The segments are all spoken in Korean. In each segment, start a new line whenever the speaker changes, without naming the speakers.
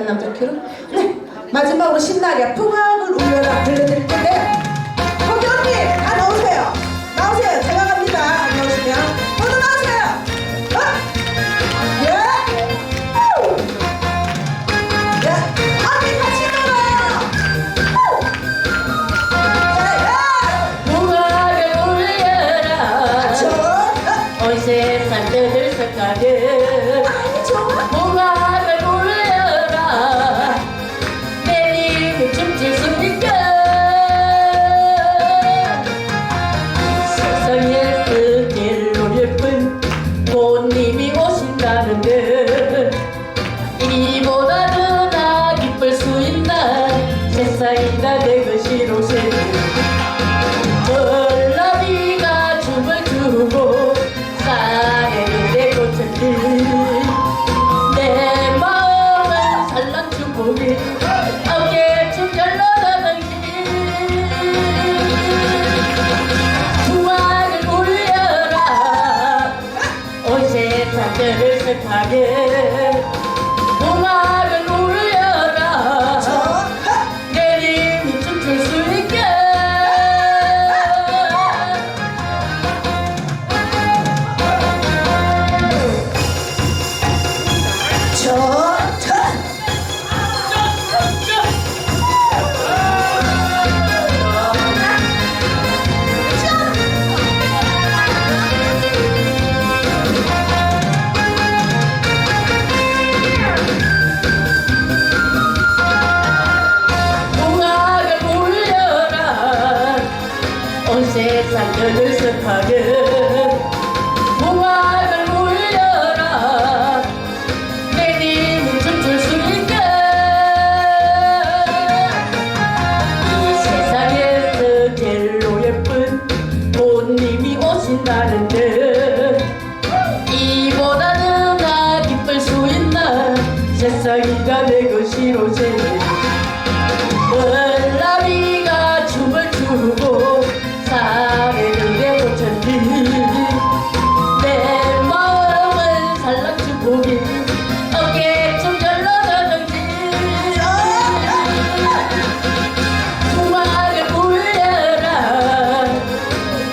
어떤 남자 키로? 네 마지막으로 신나게 풍악을 울려라 들려드릴 텐데 거기 언니 다 나오세요 나오세요 제가 갑니다 안 나오시면 모두 나오세요 어? 예? 우! 예? 언니 같이 놀아요 우! 예,
풍악을 울려라
예. 저 어?
세상
아니 좋아
들썩 세상 들썩하게 풍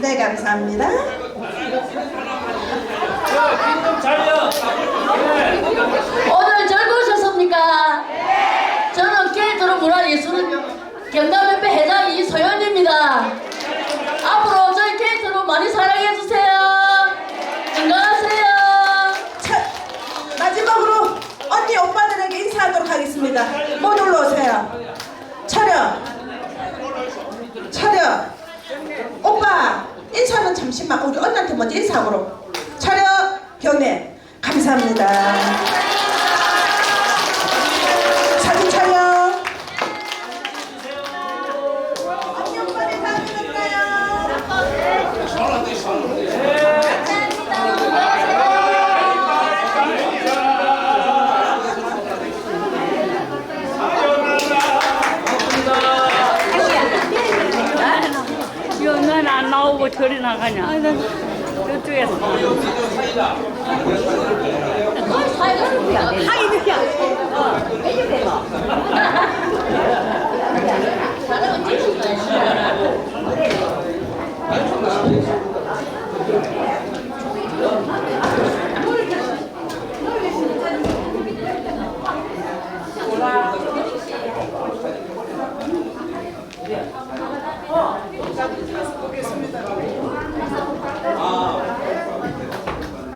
네 감사합니다 오늘
즐거우셨습니까? 저는 케이트로 문화 예술 경남협회 회장 이소연입니다. 앞으로 저희 케이트로 많이 사랑해주세요. 건강하세요.
자, 마지막으로 언니 오빠들에게 인사하도록 하겠습니다 모두 올라오세요 차렷 차렷 오빠 인사는 잠시만 우리 언니한테 먼저 인사하고. 차렷 경례. 감사합니다 나오고 저리
나가냐? 아, 난 이쪽에서. 사이드야. 어. 사이드야.